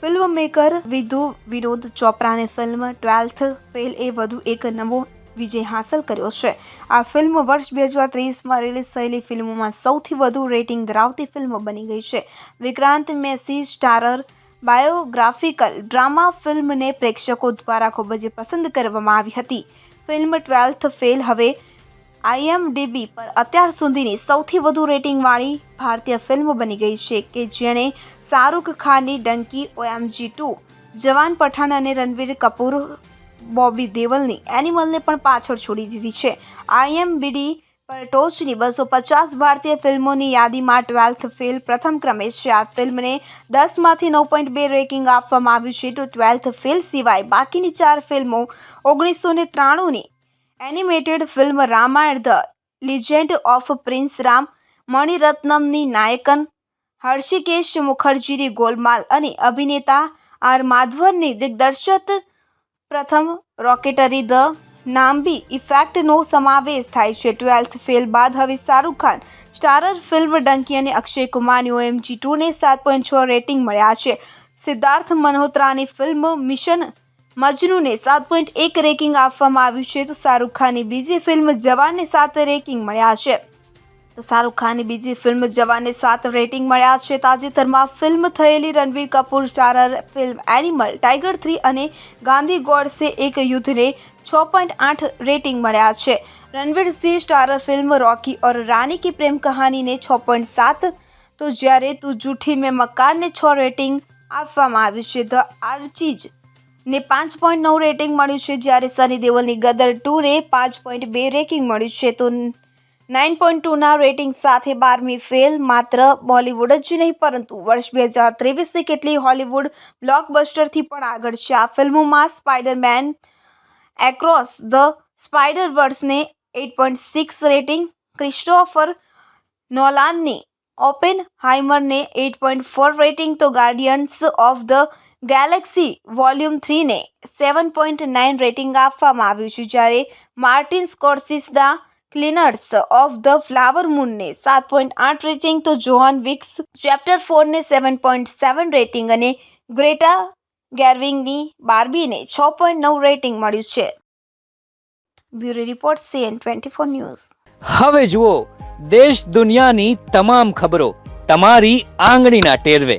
Film maker Vidhu Vinod ચોપરાને film twelfth fail એ વધુ એક નવો વિજય હાંસલ કર્યો છે. આ ફિલ્મ વર્ષ બે હજાર ત્રેવીસમાં રિલીઝ થયેલી ફિલ્મોમાં સૌથી વધુ રેટિંગ ધરાવતી ફિલ્મ બની ગઈ છે. Vikrant Massey starrer biographical drama ફિલ્મને પ્રેક્ષકો દ્વારા ખૂબ જ પસંદ કરવામાં આવી હતી. ફિલ્મ ટ્વેલ્થ ફેલ હવે આઈએમડીબી પર અત્યાર સુધીની સૌથી વધુ રેટિંગવાળી ભારતીય ફિલ્મ બની ગઈ છે કે જેણે શાહરૂખ ખાનની ડંકી ઓએમજી ટુ, જવાન પઠાણ અને રણવીર કપૂર, બોબી દેવલની એનિમલને પણ પાછળ છોડી દીધી છે. આઈએમબીડી પર ટોચની બસો પચાસ ભારતીય ફિલ્મોની યાદીમાં ટ્વેલ્થ ફેલ પ્રથમ ક્રમે છે. આ ફિલ્મને દસમાંથી નવ પોઈન્ટ બે રેકિંગ આપવામાં આવ્યું છે. તો ટ્વેલ્થ ફેલ સિવાય બાકીની ચાર ફિલ્મો ઓગણીસો ને ત્રાણુંની animated film Ramayana the legend of prince Ram, મણિરત્નમની Nayakan, Hrishikesh મુખર્જીની ગોલમાલ અને અભિનેતા આર માધવનની દિગ્દર્શક પ્રથમ રોકેટરી ધ નામ્બી ઇફેક્ટનો સમાવેશ થાય છે. ટ્વેલ્થ ફેલ બાદ હવે શાહરૂખ ખાન, સ્ટારર ફિલ્મ ડંકી અને અક્ષય કુમારની ઓએમજી ટુને સાત પોઈન્ટ છ રેટિંગ મળ્યા છે. સિદ્ધાર્થ મલ્હોત્રાની ફિલ્મ મિશન મજનૂને સાત પોઈન્ટ એક રેકિંગ આપવામાં આવ્યું છે. તો શાહરૂખ ખાનની બીજી ફિલ્મ જવાનને સાત રેકિંગ મળ્યા છે. તો શાહરૂખ ખાનની બીજી ફિલ્મ જવાનને સાત રેટિંગ મળ્યા છે. તાજેતરમાં ફિલ્મ થયેલી Ranbir Kapoor starrer film animal, tiger three અને ગાંધી ગોડસે એક યુદ્ધને છ પોઈન્ટ આઠ રેટિંગ મળ્યા છે. રણવીર સિંહ સ્ટારર ફિલ્મ રોકી ઓર રાની કી પ્રેમ કહાનીને છ પોઈન્ટ સાત. તો જ્યારે તું જૂઠી મેં મકાનને છ રેટિંગ આપવામાં આવ્યું છે. ધ આર્ચીજ ને પાંચ પોઈન્ટ નવ રેટિંગ મળ્યું છે જ્યારે સની દેવલની ગદર ટુને પાંચ પોઈન્ટ બે રેટિંગ મળ્યું છે. તો નાઇન પોઈન્ટ ટુના રેટિંગ સાથે બારમી ફેલ માત્ર બોલિવૂડ જ નહીં, પરંતુ વર્ષ બે હજાર ત્રેવીસની કેટલી હોલિવૂડ બ્લોકબસ્ટરથી પણ આગળ છે. આ ફિલ્મોમાં Spiderman across the spider વર્સને eight point six rating Christopher નોલાનની ઓપેન હાઇમરને એટ પોઈન્ટ ફોર રેટિંગ તો guardians of the galaxy volume થ્રીને seven point nine rating આપવામાં આવ્યું છે, જ્યારે માર્ટિન સ્કોર્સિસના ક્લિનર્સ ઓફ ધ ફ્લાવર મૂનને સાત પોઈન્ટ આઠ રેટિંગ તો જોહન વિક્સ ચેપ્ટર ફોરને સેવન પોઈન્ટ સેવન રેટિંગ અને ગ્રેટા ગેરવિંગની બાર્બીને છ પોઈન્ટ નવ રેટિંગ મળ્યું છે. Bureau report CN twenty four news. હવે જુઓ, દેશ દુનિયાની તમામ ખબરો તમારી આંગળીના ટેરવે.